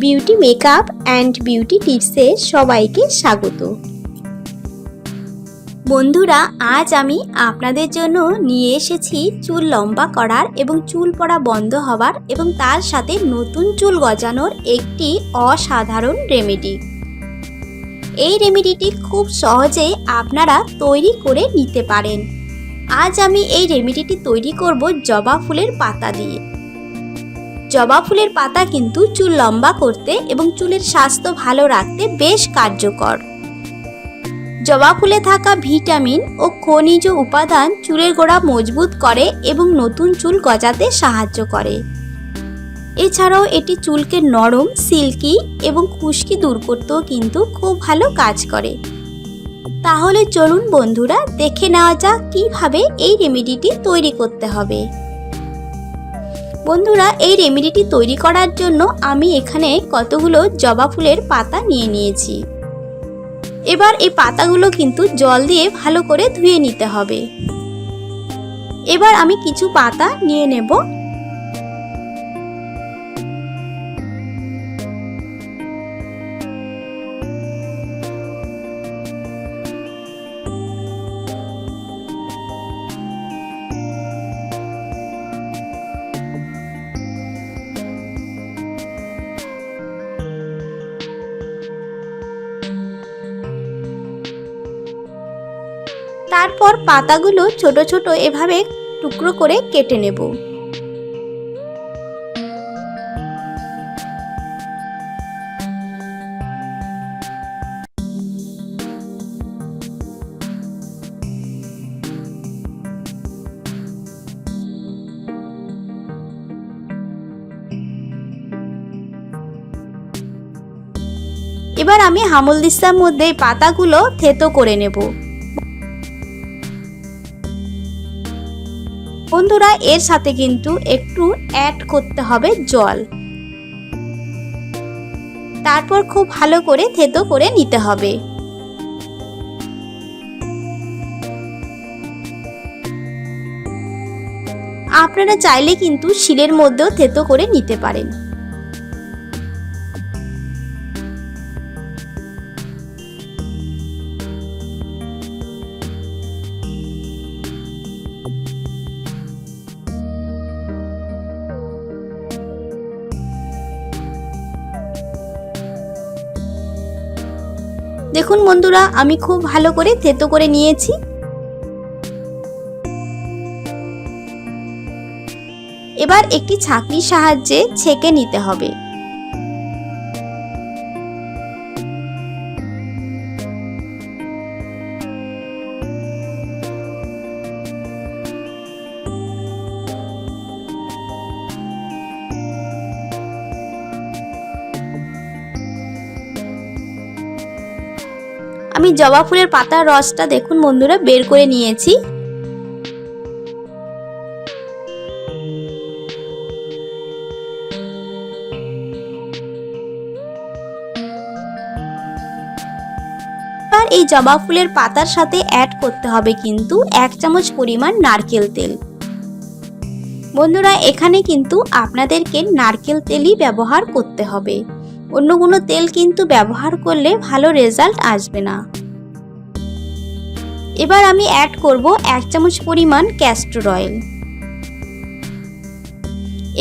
Beauty makeup and beauty টিপসে সবাইকে স্বাগত। বন্ধুরা, আজ আমি আপনাদের জন্য নিয়ে এসেছি চুল লম্বা করার এবং চুল পড়া বন্ধ হওয়ার এবং তার সাথে নতুন চুল গজানোর একটি অসাধারণ রেমেডি। এই রেমেডিটি খুব সহজেই আপনারা তৈরি করে নিতে পারেন। আজ আমি এই রেমেডিটি তৈরি করব জবা ফুলের পাতা দিয়ে। জবা ফুলের পাতা কিন্তু চুল লম্বা করতে এবং চুলের স্বাস্থ্য ভালো রাখতে বেশ কার্যকর। জবা ফুলে থাকা ভিটামিন ও খনিজ উপাদান চুলের গোড়া মজবুত করে এবং নতুন চুল গজাতে সাহায্য করে। এছাড়াও এটি চুলকে নরম, সিল্কি এবং খুশকি দূর করতেও কিন্তু খুব ভালো কাজ করে। তাহলে চলুন বন্ধুরা, দেখে নেওয়া যাক কীভাবে এই রেমেডিটি তৈরি করতে হবে। বন্ধুরা, এই রেমেডিটি তৈরি করার জন্য আমি এখানে কতগুলো জবা ফুলের পাতা নিয়ে নিয়েছি। এবার এই পাতাগুলো কিন্তু জল দিয়ে ভালো করে ধুয়ে নিতে হবে। এবার আমি কিছু পাতা নিয়ে নেব। তারপর পাতাগুলো ছোট ছোট এভাবে টুকরো করে কেটে নেব। এবার আমি হামল দিস্তার মধ্যে পাতাগুলো থেতো করে নেব। বন্ধুরা, এর সাথে কিন্তু একটু অ্যাড করতে হবে জল। তারপর খুব ভালো করে থেতো করে নিতে হবে। আপনারা চাইলে কিন্তু শিলের মধ্যেও থেতো করে নিতে পারেন। দেখুন বন্ধুরা, আমি খুব ভালো করে থেতো করে নিয়েছি। এবার একটি ছাঁকনির সাহায্যে ছেঁকে নিতে হবে। আমি জবা ফুলের পাতার রসটা দেখুন বন্ধুরা, বের করে নিয়েছি। এই জবা ফুলের পাতার সাথে অ্যাড করতে হবে কিন্তু এক চামচ পরিমাণ নারকেল তেল। বন্ধুরা, এখানে কিন্তু আপনাদেরকে নারকেল তেলই ব্যবহার করতে হবে। অন্য কোনো তেল কিন্তু ব্যবহার করলে ভালো রেজাল্ট আসবে না। এবার আমি অ্যাড করব এক চামচ পরিমাণ ক্যাস্টর অয়েল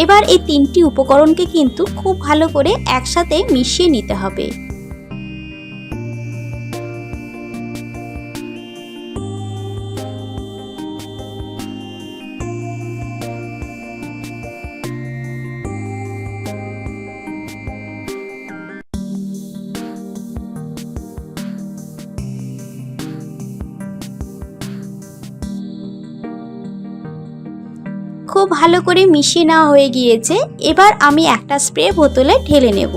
এবার এই তিনটি উপকরণকে কিন্তু খুব ভালো করে একসাথে মিশিয়ে নিতে হবে। খুব ভালো করে মিশিয়ে নেওয়া হয়ে গিয়েছে। এবার আমি একটা স্প্রে বোতলে ঢেলে নেব।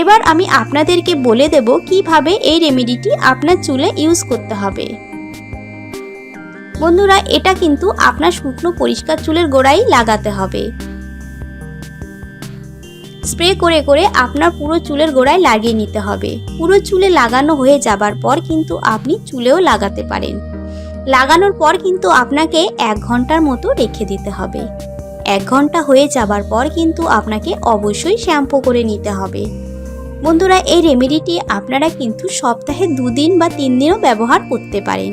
এবার আমি আপনাদেরকে বলে দেব কীভাবে এই রেমেডিটি আপনার চুলে ইউজ করতে হবে। বন্ধুরা, এটা কিন্তু আপনার শুকনো পরিষ্কার চুলের গোড়ায় লাগাতে হবে। স্প্রে করে করে আপনার পুরো চুলের গোড়ায় লাগিয়ে নিতে হবে। পুরো চুলে লাগানো হয়ে যাবার পর কিন্তু আপনি চুলেও লাগাতে পারেন। লাগানোর পর কিন্তু আপনাকে এক ঘণ্টার মতো রেখে দিতে হবে। এক ঘণ্টা হয়ে যাবার পর কিন্তু আপনাকে অবশ্যই শ্যাম্পু করে নিতে হবে। বন্ধুরা, এই রেমেডিটি আপনারা কিন্তু সপ্তাহে দুদিন বা তিন দিনও ব্যবহার করতে পারেন।